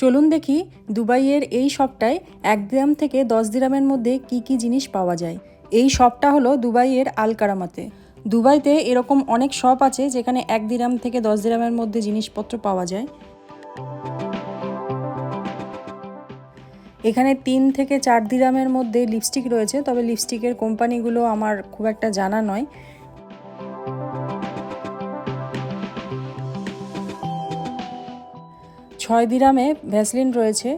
চলুন দেখি দুবাইয়ের এই শপটায় এক গ্রাম থেকে দশ দিরামের মধ্যে কি কি জিনিস পাওয়া যায়। এই শপটা হলো দুবাইয়ের আলকারামাতে। দুবাইতে এরকম অনেক শপ আছে যেখানে এক দিরাম থেকে দশ দিরামের মধ্যে জিনিসপত্র পাওয়া যায়। এখানে তিন থেকে চার দিরামের মধ্যে লিপস্টিক রয়েছে, তবে লিপস্টিকের কোম্পানিগুলো আমার খুব একটা জানা নয়। ছয় দিরামে ভ্যাসলিন রয়েছে,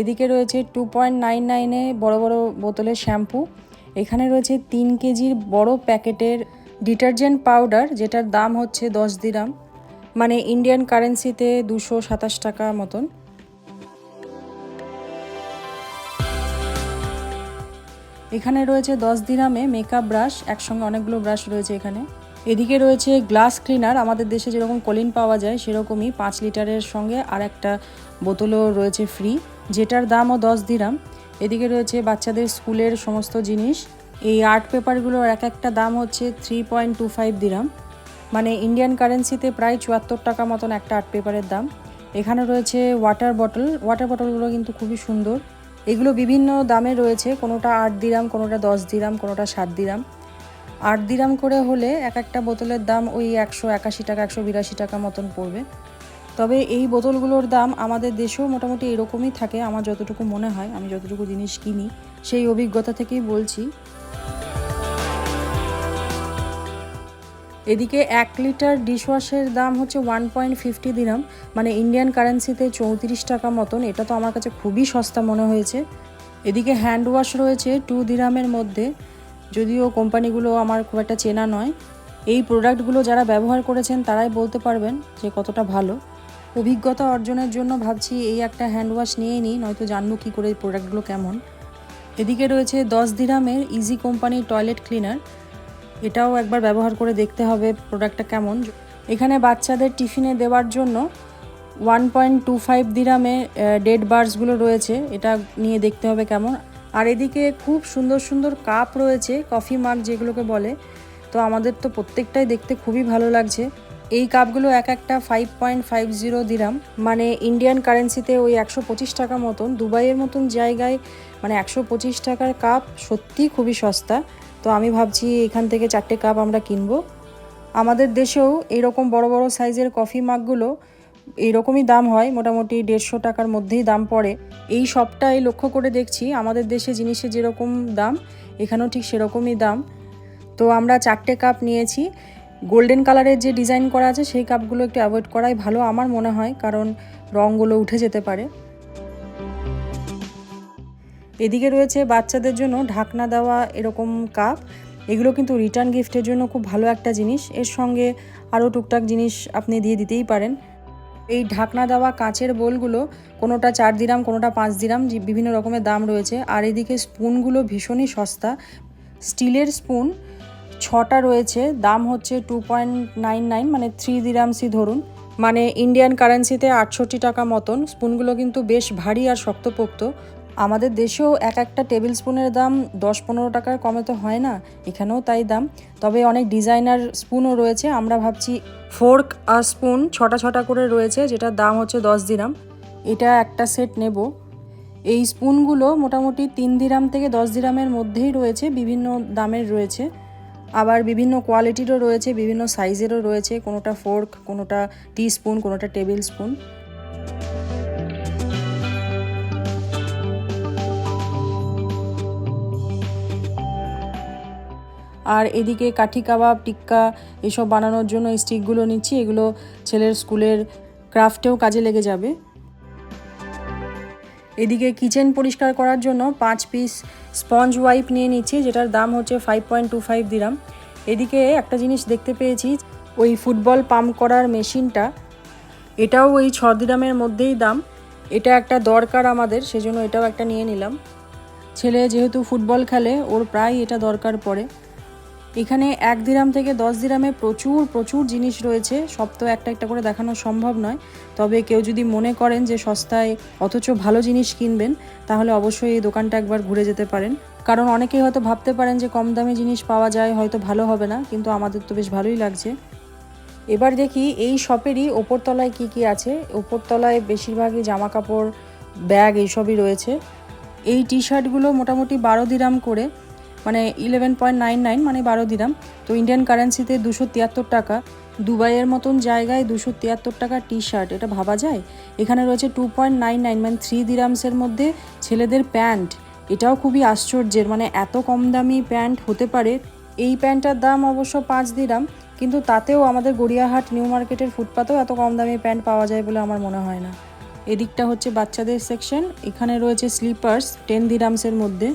এদিকে রয়েছে টু পয়েন্ট নাইন নাইনে বড়ো বড়ো বোতলের শ্যাম্পু, এখানে রয়েছে তিন কেজির বড় প্যাকেটের ডিটারজেন্ট পাউডার, যেটার দাম হচ্ছে দশ দিরাম মানে ইন্ডিয়ান কারেন্সিতে দুশো সাতাশ টাকা মতন। এখানে রয়েছে দশ দিরামে মেকআপ ব্রাশ একসঙ্গে অনেকগুলো ব্রাশ রয়েছে এখানে। এদিকে রয়েছে গ্লাস ক্লিনার। আমাদের দেশে যেরকম কলিন পাওয়া যায়, সেরকমই পাঁচ লিটারের সঙ্গে আর একটা বোতলও রয়েছে ফ্রি, যেটার দামও দশ দিরাম। এদিকে রয়েছে বাচ্চাদের স্কুলের সমস্ত জিনিস। এই আর্ট পেপারগুলোর এক একটা দাম হচ্ছে three point two five dirham. মানে ইন্ডিয়ান কারেন্সিতে প্রায় চুয়াত্তর টাকা মতন একটা আর্ট পেপারের দাম। এখানে রয়েছে ওয়াটার বটল। ওয়াটার বটলগুলো কিন্তু খুবই সুন্দর। এগুলো বিভিন্ন দামে রয়েছে। কোনোটা আট দিরাম, কোনোটা দশ দিরাম, কোনোটা সাত দিরাম। আট দিরাম করে হলে এক একটা বোতলের দাম ওই একশো একাশি টাকা, একশো বিরাশি টাকা মতন পড়বে। তবে এই বোতলগুলোর দাম আমাদের দেশেও মোটামুটি এরকমই থাকে, আমার যতটুকু মনে হয়, আমি যতটুকু জিনিস কিনি, সেই অভিজ্ঞতা থেকেই বলছি। এদিকে এক লিটার ডিশওয়াশের দাম হচ্ছে ওয়ান পয়েন্ট ফিফটি দিরাম মানে ইন্ডিয়ান কারেন্সিতে চৌত্রিশ টাকা মতন, এটা তো আমার কাছে খুবই সস্তা মনে হয়েছে। এদিকে হ্যান্ড ওয়াশ রয়েছে টু দিরামের মধ্যে যদিও কোম্পানিগুলো আমার খুব একটা চেনা নয়, এই প্রোডাক্টগুলো যারা ব্যবহার করেছেন তারাই বলতে পারবেন যে কতটা ভালো। অভিজ্ঞতা অর্জনের জন্য ভাবছি এই একটা হ্যান্ড ওয়াশ নিয়েই নিই, নয়তো জানব কী করে প্রোডাক্টগুলো কেমন। এদিকে রয়েছে দশ দিরামের ইজি কোম্পানির টয়লেট ক্লিনার এটাও একবার ব্যবহার করে দেখতে হবে প্রোডাক্টটা কেমন। এখানে বাচ্চাদের টিফিনে দেওয়ার জন্য ওয়ান পয়েন্ট টু ফাইভ দিরামে ডেড বার্সগুলো রয়েছে, এটা নিয়ে দেখতে হবে কেমন। আর এদিকে খুব সুন্দর সুন্দর কাপ রয়েছে কফি মাগ যেগুলোকে বলে। তো আমাদের তো প্রত্যেকটাই দেখতে খুবই ভালো লাগছে। এই কাপগুলো এক একটা five point five zero dirham. মানে ইন্ডিয়ান কারেন্সিতে ওই একশো পঁচিশ টাকা মতন, দুবাইয়ের মতন জায়গায় মানে একশো পঁচিশ টাকার কাপ সত্যিই খুবই সস্তা। তো আমি ভাবছি এখান থেকে চারটে কাপ আমরা কিনবো। আমাদের দেশেও এইরকম বড় বড় সাইজের কফি মাগগুলো এইরকমই দাম হয়, মোটামুটি দেড়শো টাকার মধ্যেই দাম পড়ে। এই সবটাই লক্ষ্য করে দেখছি, আমাদের দেশে জিনিসের যেরকম দাম, এখানেও ঠিক সেরকমই দাম। তো আমরা চারটে কাপ নিয়েছি। গোল্ডেন কালারের যে ডিজাইন করা আছে, সেই কাপগুলো একটু অ্যাভয়েড করাই ভালো আমার মনে হয়, কারণ রঙগুলো উঠে যেতে পারে। এদিকে রয়েছে বাচ্চাদের জন্য ঢাকনা দেওয়া এরকম কাপ এগুলো কিন্তু রিটার্ন গিফটের জন্য খুব ভালো একটা জিনিস। এর সঙ্গে আরও টুকটাক জিনিস আপনি দিয়ে দিতেই পারেন। এই ঢাকনা দেওয়া কাঁচের বোলগুলো কোনোটা চার দিরাম, কোনোটা পাঁচ দিরাম বিভিন্ন রকমের দাম রয়েছে। আর এদিকে স্পুনগুলো ভীষণই সস্তা। স্টিলের স্পুন ছটা রয়েছে, দাম হচ্ছে টু পয়েন্ট নাইন নাইন মানে থ্রি দিরামসি ধরুন। মানে ইন্ডিয়ান কারেন্সিতে আটষট্টি টাকা মতন। স্পুনগুলো কিন্তু বেশ ভারী আর শক্তপোক্ত। আমাদের দেশেও এক একটা টেবিল স্পুনের দাম দশ পনেরো টাকার কমে তো হয় না, এখানেও তাই দাম। তবে অনেক ডিজাইনার স্পুনও রয়েছে, আমরা ভাবছি ফোর্ক আর স্পুন ছটা ছটা করে রয়েছে, যেটার দাম হচ্ছে দশ দিরাম। এটা একটা সেট নেব। এই স্পুনগুলো মোটামুটি তিন দিরাম থেকে দশ দিরামের মধ্যেই রয়েছে, বিভিন্ন দামের রয়েছে। আবার বিভিন্ন কোয়ালিটিরও রয়েছে, বিভিন্ন সাইজেরও রয়েছে, কোনোটা ফোর্ক, কোনোটা টি স্পুন, কোনোটা টেবিল স্পুন। আর এদিকে কাঠি কাবাব, টিক্কা এসব বানানোর জন্য স্টিকগুলো নিচ্ছি। এগুলো ছেলের স্কুলের ক্রাফটেও কাজে লেগে যাবে। এদিকে কিচেন পরিষ্কার করার জন্য পাঁচ পিস স্পঞ্জ ওয়াইপ নিয়ে নিচ্ছি, যেটার দাম হচ্ছে five point two five dirham. এদিকে একটা জিনিস দেখতে পেয়েছি, ওই ফুটবল পাম্প করার মেশিনটা। এটাও ওই ছ দিরামের মধ্যেই দাম। এটা একটা দরকার আমাদের, সেজন্য এটাও একটা নিয়ে নিলাম। ছেলে যেহেতু ফুটবল খেলে, ওর প্রায় এটা দরকার পড়ে। এখানে এক দিরাম থেকে দশ দিরামে প্রচুর প্রচুর জিনিস রয়েছে। সব তো একটা একটা করে দেখানো সম্ভব নয়। তবে কেউ যদি মনে করেন যে সস্তায় অথচ ভালো জিনিস কিনবেন, তাহলে অবশ্যই এই দোকানটা একবার ঘুরে যেতে পারেন। কারণ অনেকেই হয়তো ভাবতে পারেন যে কম দামে জিনিস পাওয়া যায়, হয়তো ভালো হবে না, কিন্তু আমাদের তো বেশ ভালোই লাগছে। এবার দেখি এই শপেরই ওপরতলায় কি কি আছে। ওপরতলায় বেশিরভাগই জামা কাপড় ব্যাগ এইসবই রয়েছে। এই টি শার্টগুলো মোটামুটি বারো দিরাম করে। মানে ইলেভেন পয়েন্ট নাইন নাইন মানে বারো দিরাম তো ইন্ডিয়ান কারেন্সিতে দুশো তিয়াত্তর টাকা, দুবাইয়ের মতন জায়গায় দুশো তিয়াত্তর টাকা টি শার্ট এটা ভাবা যায়? এখানে রয়েছে টু পয়েন্ট নাইন নাইন মানে থ্রি দিরামসের মধ্যে ছেলেদের প্যান্ট। এটাও খুবই আশ্চর্যের মানে এত কম দামি প্যান্ট হতে পারে। এই প্যান্টটার দাম অবশ্য পাঁচ দিরাম কিন্তু তাতেও আমাদের গড়িয়াহাট নিউ মার্কেটের ফুটপাতেও এত কম দামি প্যান্ট পাওয়া যায় বলে আমার মনে হয় না। এদিকটা হচ্ছে বাচ্চাদের সেকশন এখানে রয়েছে স্লিপার্স টেন দিরামসের মধ্যে।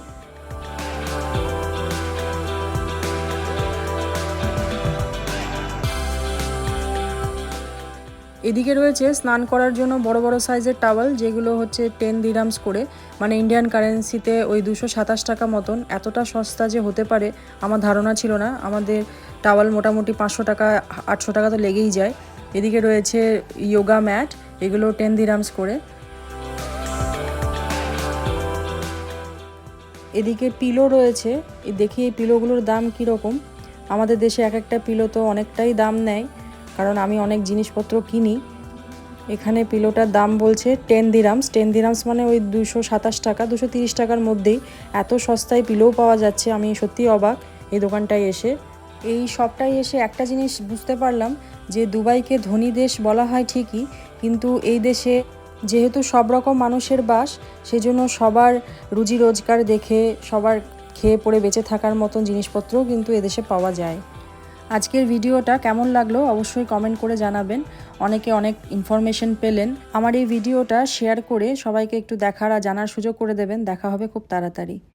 এদিকে রয়েছে স্নান করার জন্য বড় বড় সাইজের টাওয়াল, যেগুলো হচ্ছে টেন দিরামস করে। মানে ইন্ডিয়ান কারেন্সিতে ওই দুশো সাতাশ টাকা মতন। এতটা সস্তা যে হতে পারে, আমার ধারণা ছিল না। আমাদের টাওয়াল মোটামুটি পাঁচশো টাকা, আটশো টাকা তো লেগেই যায়। এদিকে রয়েছে যোগা ম্যাট এগুলো টেন দিরামস করে। এদিকে পিলো রয়েছে। দেখি এই পিলোগুলোর দাম কীরকম? আমাদের দেশে এক একটা পিলো তো অনেকটাই দাম নেয়। কারণ আমি অনেক জিনিসপত্র কিনি। এখানে পিলোটার দাম বলছে টেন দিরামস টেন দিরামস মানে ওই দুশো সাতাশ টাকা, দুশো তিরিশ টাকার মধ্যেই এত সস্তায় পিলোও পাওয়া যাচ্ছে। আমি সত্যিই অবাক এই দোকানটায় এসে। এই সবটাই এসে একটা জিনিস বুঝতে পারলাম যে দুবাইকে ধনী দেশ বলা হয় ঠিকই, কিন্তু এই দেশে যেহেতু সব রকম মানুষের বাস, সেজন্য সবার রুজি রোজগার দেখে, সবার খেয়ে পড়ে বেঁচে থাকার মতন জিনিসপত্রও কিন্তু এদেশে পাওয়া যায়। আজকের ভিডিওটা কেমন লাগল অবশ্যই কমেন্ট করে জানাবেন। অনেকে অনেক ইনফরমেশন পেলেন। আমার এই ভিডিওটা শেয়ার করে সবাইকে একটু দেখার আর জানার সুযোগ করে দেবেন। দেখা হবে খুব তাড়াতাড়ি।